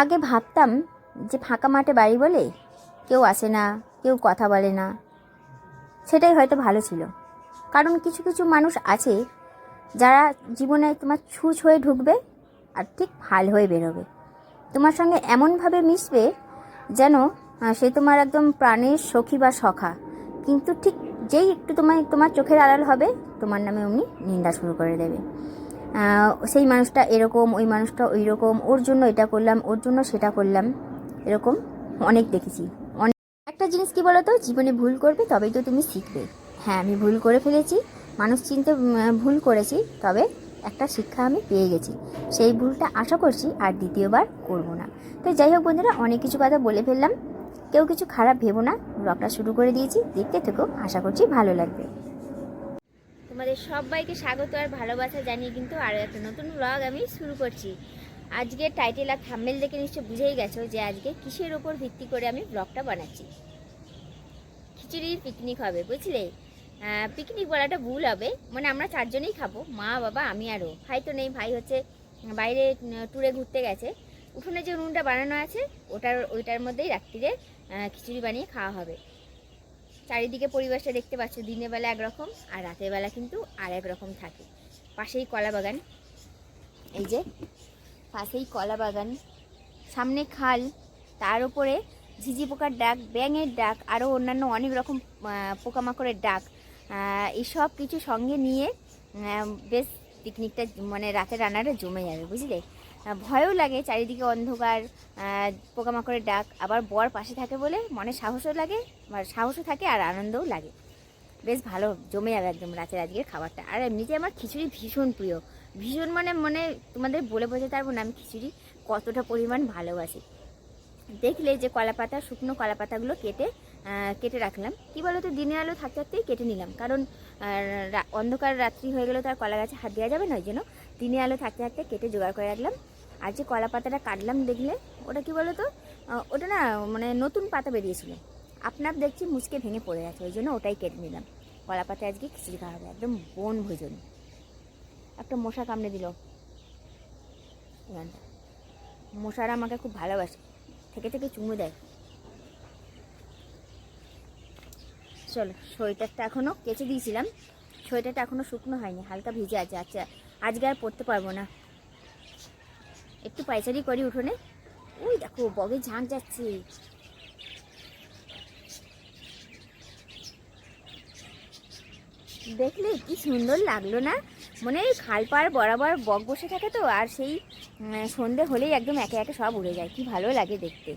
আগে ভাবতাম যে ফাঁকা মাঠে বাড়ি বলে কেউ আসে না, কেউ কথা বলে না। সেটাই হয়তো ভালো ছিল। কারণ কিছু কিছু মানুষ আছে যারা জীবনে তোমার ছুঁচ হয়ে ঢুকবে আর ঠিক ভালো হয়ে বেরোবে। তোমার সঙ্গে এমনভাবে মিশবে যেন সে তোমার একদম প্রাণের সখী বা সখা। কিন্তু ঠিক যেই একটু তোমার তোমার চোখের আড়াল হবে, তোমার নামে অমনি নিন্দা শুরু করে দেবে। সেই মানুষটা এরকম, ওই মানুষটা ওই রকম ওর জন্য এটা করলাম, ওর জন্য সেটা করলাম, এরকম অনেক দেখেছি। অনেক একটা জিনিস কি বলো তো জীবনে ভুল করবে, তবেই তো তুমি শিখবে। হ্যাঁ আমি ভুল করে ফেলেছি, মানুষ চিনতে ভুল করেছি, তবে একটা শিক্ষা আমি পেয়ে গেছি। সেই ভুলটা আশা করছি আর দ্বিতীয়বার করব না। তো যাই হোক বন্ধুরা, অনেক কিছু কথা বলে ফেললাম। কেউ কিছু খারাপ ভেবো না, ব্লগটা শুরু করে দিয়েছি। দেখতে থেকেও আশা করছি ভালো লাগবে। তোমাদের সবাইকে স্বাগত আর ভালোবাসা জানিয়ে কিন্তু আরও একটা নতুন ব্লগ আমি শুরু করছি। আজকে টাইটেল আর থাম্বেল দেখে নিশ্চয় বুঝেই গেছো যে আজকে কিসের ওপর ভিত্তি করে আমি ব্লগটা বানাচ্ছি। খিচুড়ির পিকনিক হবে, বুঝলে? পিকনিক বলাটা ভুল হবে। মানে আমরা চারজনেই খাব, মা, বাবা, আমি আরও ভাই তো নেই, ভাই হচ্ছে বাইরে ট্যুরে ঘুরতে গেছে। উঠোনে যে উনুনটা বানানো আছে, ওটার, ওইটার মধ্যেই রাত্রিরে খিচুড়ি বানিয়ে খাওয়া হবে। চারিদিকে পরিবেশটা দেখতে পাচ্ছ দিনের বেলা একরকম আর রাতের বেলা কিন্তু আর এক রকম থাকে। পাশেই কলা বাগান। এই যে পাশেই কলা বাগান। সামনে খাল তার উপরে ঝিঝি পোকার ডাক ব্যাঙের ডাক আরও অন্যান্য অনেক রকম পোকামাকড়ের ডাক। আহ, এইসব কিছু সঙ্গে নিয়ে বেশ পিকনিকটা মানে রাতের রান্নাটা জমে যাবে বুঝলে? ভয়ও লাগে চারিদিকে অন্ধকার পোকামাকড়ের ডাক। আবার বর পাশে থাকে বলে মনে সাহসও লাগে আর সাহসও থাকে আর আনন্দও লাগে। বেশ ভালো, জমে যাবে একদম রাতের আজকের খাবারটা। আর এমনিতে আমার খিচুড়ি ভীষণ প্রিয়। ভীষণ মানে মনে তোমাদের বলে বোঝাতে পারব না আমি খিচুড়ি কতটা পরিমাণ ভালোবাসি। দেখলে যে কলা পাতা, শুকনো কলা পাতাগুলো কেটে কেটে রাখলাম। কী বলো তো দিনে আলো থাকতে থাকতেই কেটে নিলাম। কারণ অন্ধকার রাত্রি হয়ে গেলে তো আর কলা গাছে হাত দেওয়া যাবে না, ওই জন্য দিনে আলো থাকতে থাকতে কেটে জোগাড় করে রাখলাম। আর যে কলা পাতাটা কাটলাম দেখলে, ওটা কি বলো তো ওটা না মানে নতুন পাতা বেরিয়েছিল। আপনার দেখছি মুচকে ভেঙে পড়ে গেছে ওই জন্য ওটাই কেটে নিলাম। কলা পাতা আজকে খিচুড়ি খাওয়া হবে, একদম বন ভোজন। একটা মশা কামড়ে দিল। মশারা আমাকে খুব ভালোবাসে, থেকে থেকে চুমু দেয়। চলো, সোয়েটারটা এখনও কেচে দিয়েছিলাম। সোয়েটারটা এখনও শুকনো হয়নি, হালকা ভিজে আছে। আচ্ছা আজকে আর পরতে পারব না। একটু পাইচারি করি উঠোনে। ওই দেখো বগে ঝাঁক যাচ্ছে। দেখলে কি সুন্দর লাগল না? মনে হয় খাল পাড় বরাবর বক বসে থাকে তো, আর সেই সন্ধে হলেই একদম একে একে সব উড়ে যায়। কি ভালো লাগে দেখতে।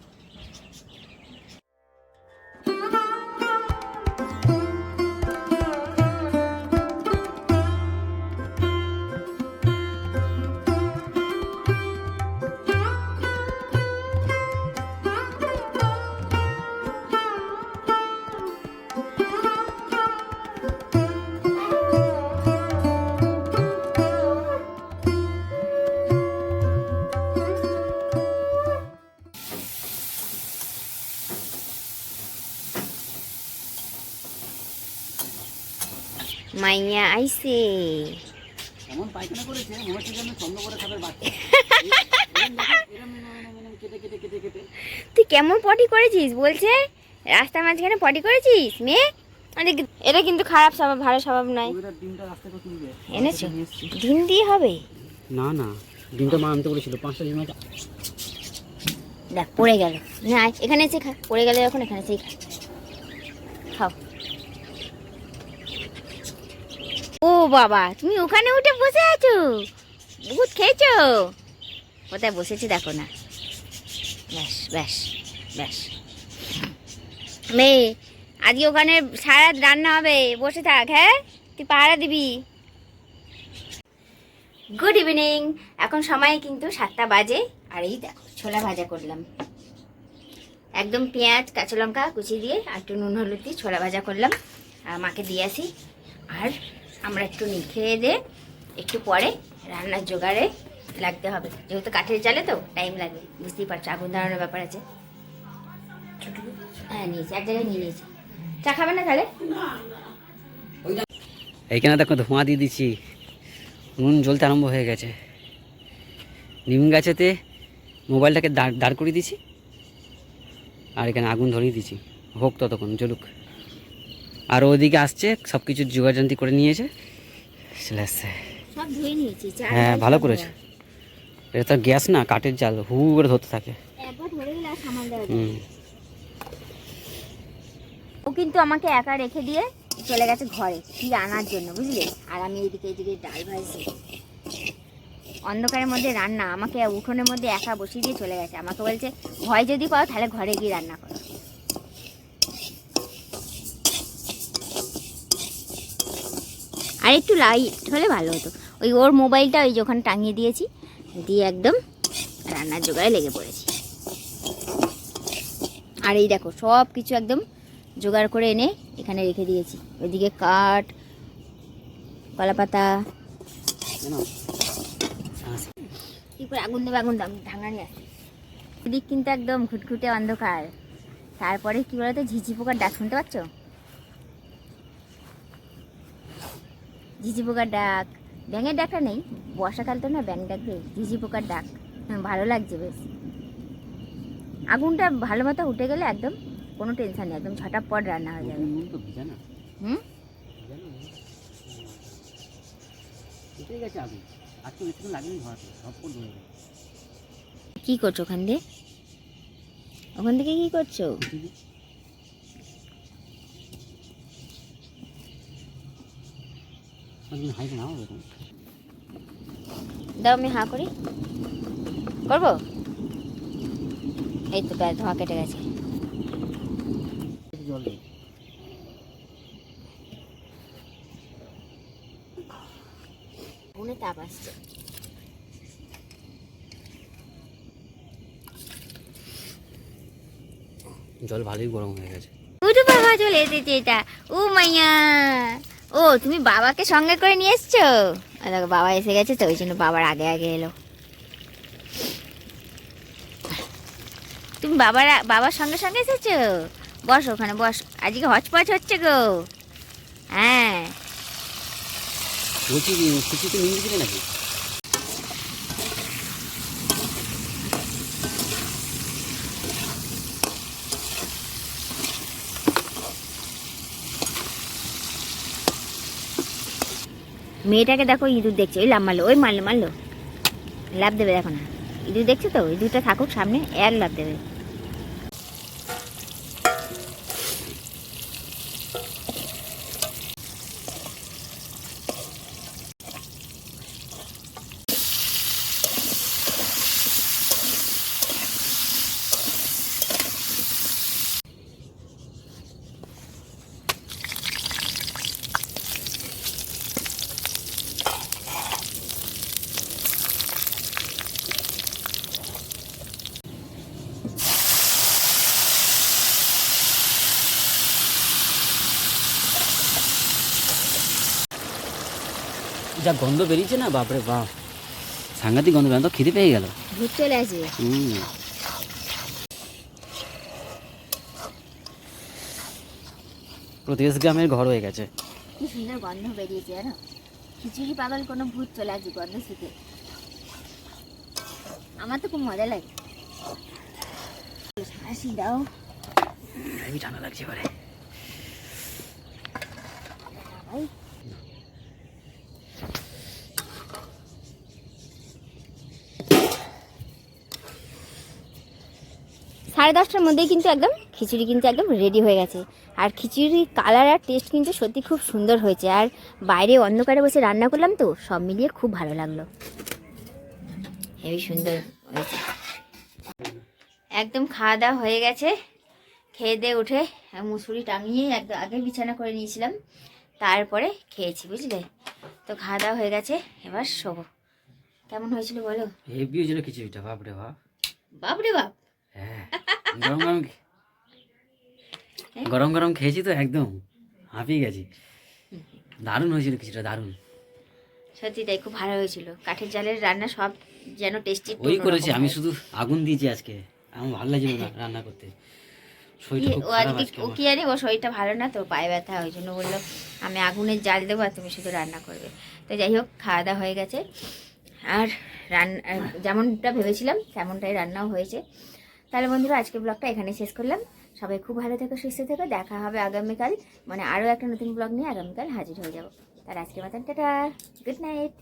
মাইয়া আইসে। এমন পায়খানা করেছে মনে হচ্ছে যেন সাপের বাচ্চা তুই কেমন পটি করেছিস বলছে? রাস্তার মাঝখানে পটি করেছিস মেয়ে? এটা কিন্তু খারাপ স্বভাব ভালো স্বভাব নয়। এনেছো? ডিম দিয়ে হবে? না না ডিমটা মা আনতে বলেছিল। পাঁচটা ডিম দেখ পড়ে গেল। না এখানে এসে খা পড়ে গেলে যখন এখানে এসেই খা। খাও ও বাবা, তুমি ওখানে উঠে বসে আছো? বহুত খেয়েছো? কোথায় বসেছি দেখো না। ব্যাস ব্যাস ব্যাস। মেয়ে, আজকে ওখানে সারা রান্না হবে, বসে থাক হ্যাঁ? তুই পাহারা দিবি। গুড ইভিনিং এখন সময় কিন্তু সাতটা বাজে, আর এই দেখো, ছোলা ভাজা করলাম। একদম পেঁয়াজ, কাঁচা লঙ্কা কুচিয়ে দিয়ে, আর একটু নুন হলুদ দিয়ে ছোলা ভাজা করলাম। আর মাকে দিয়ে আসি। আর আমরা একটু খেয়ে দিয়ে একটু পরে রান্নার জোগাড়ে লাগতে হবে। যেহেতু কাঠের জালে তো টাইম লাগে, বুঝতেই পারছ, আগুন ধরানোর ব্যাপার আছে। হ্যাঁ নিয়েছি, এক জায়গায় নিয়ে নিয়েছি। চা খাবে না তাহলে? এইখানে দেখো ধোঁয়া দিয়ে দিচ্ছি। নুন জ্বলতে আরম্ভ হয়ে গেছে। নিম গাছেতে মোবাইলটাকে দাঁড় দাঁড় করিয়ে দিছি আর এখানে আগুন ধরিয়ে দিছি হোক ততক্ষণ, জ্বলুক। আর ওদিকে আসছে সব কিছু যোগাযান্তি করে নিয়েছে। চলে আসছে হ্যাঁ ভালো করেছে। এটা তো গ্যাস না কাঠের জাল হু করে ধরতে থাকে। হুম। ও কিন্তু আমাকে একা রেখে দিয়ে চলে গেছে ঘরে কি আনার জন্য বুঝলে? আর আমি এইদিকে এইদিকে ডাল ভাজছি। অন্ধকারের মধ্যে রান্না আমাকে উঠোনের মধ্যে একা বসিয়ে দিয়ে চলে গেছে। আমাকে বলছে ভয় যদি পাও তাহলে ঘরে গিয়ে রান্না করো। আর একটু লাইট হলে ভালো হতো। ওই ওর মোবাইলটা ওই যখন টাঙিয়ে দিয়েছি, দিয়ে একদম রান্নার জোগাড়ে লেগে পড়েছি। আর এই দেখো সব কিছু একদম জোগাড় করে এনে এখানে রেখে দিয়েছি। ওইদিকে কাঠ আচ্ছা। করে আগুন দেবে, আগুন দাম ঢাঙ্গা নিয়ে আসে এদিক কিন্তু একদম ঘুটঘুটে অন্ধকার। তারপরে কি বলতো, ঝিঝি পোকার ডাক শুনতে পাচ্ছ? ঝিঝি পোকার ডাক। ব্যাঙের ডাকটা নেই বর্ষাকাল তো না ব্যাঙ ডাকবে ঝিঝি পোকার ডাক। হ্যাঁ, ভালো লাগছে বেশ। আগুনটা ভালো মতো উঠে গেলে একদম কোনো টেনশন নেই একদম ছটা পর রান্না হয়ে যাবে। হুম? কি করছ ওখান দিয়ে? ওখান থেকে কি করছ? দাও আমি হা করি। করব? এই তো ব্যাস ধোঁয়া কেটে গেছে। জল তাপ আসছে। জল ভালোই গরম হয়ে গেছে। উঠু বাবা চলে এসেছে এটা। ও মাইয়া। ও, তুমি বাবাকে সঙ্গে করে নিয়ে এসছো? দেখো, বাবা এসে গেছে তো, ওই জন্য বাবার আগে আগে এলো। তুমি বাবার বাবার সঙ্গে সঙ্গে এসেছ? বস ওখানে, বস। আজকে হচপচ হচ্ছে গো। হ্যাঁ। নাকি? মেয়েটাকে দেখো ইঁদুর দেখছে। ওই লাভ মারলো, ওই মারলো মারলো। লাভ দেবে দেখো না। ইঁদুর দেখছ তো? ইঁদুরটা থাকুক সামনে, এক লাভ দেবে। যা গন্ধ বেরিয়েছে না বাপরে বাপ। সাংঘাতিক গন্ধ বেরোনো তো খিদে পেয়ে গেল। ভূত চলে আসে। হুম। প্রতিবেশ গ্রামের ঘর হয়ে গেছে। কি সুন্দর গন্ধ বেরিয়েছে জানো? খিচুড়ি পাগল কোনো ভূত চলে আসবে গন্ধ শুকে আমার তো খুব মজা লাগে। দাও। ঠান্ডা লাগছে এবারে। সাড়ে দশটার মধ্যেই কিন্তু একদম খিচুড়ি কিন্তু একদম রেডি হয়ে গেছে। আর খিচুড়ির কালার আর টেস্ট কিন্তু সত্যি খুব সুন্দর হয়েছে। আর বাইরে অন্ধকারে বসে রান্না করলাম তো সব মিলিয়ে খুব ভালো লাগল। হেবি সুন্দর হয়েছে। একদম খাওয়া দাওয়া হয়ে গেছে। খেয়ে দিয়ে উঠে মুসুরি টাঙিয়ে একদম আগে বিছানা করে নিয়েছিলাম। তারপরে খেয়েছি বুঝলে? তো খাওয়া দাওয়া হয়ে গেছে এবার শোবো। কেমন হয়েছিল বলো? হেভি হয়েছিল খিচুড়িটা বাপরে বাপ। বাপরে বাপ! হ্যাঁ। গরম গরম গরম গরম খেয়েছি তো একদম। হাঁপিয়ে গেছি। দারুণ হয়েছিল কিছুটা দারুণ। সত্যি তাই খুব ভালো হয়েছিল। কাঠের জালের রান্না সব যেন টেস্টি ওই করেছি আমি শুধু আগুন দিয়েছি আজকে। আমার ভালো লাগছিল না রান্না করতে। ও আজকে ও কি জানি ও শরীরটা ভালো না তো পায়ে ব্যথা ওই জন্য বলল আমি আগুনের জাল দেবো আর তুমি শুধু রান্না করবে। তো যাই হোক খাওয়া দাওয়া হয়ে গেছে। আর রান্না যেমনটা ভেবেছিলাম তেমনটাই রান্নাও হয়েছে। তাহলে বন্ধুরা, আজকের ব্লগটা এখানে শেষ করলাম। সবাই খুব ভালো থেকো, সুস্থ থেকো। দেখা হবে আগামীকাল মানে আরও একটা নতুন ব্লগ নিয়ে আগামীকাল হাজির হয়ে যাব। তার আজকের মতন, টাটা। Good night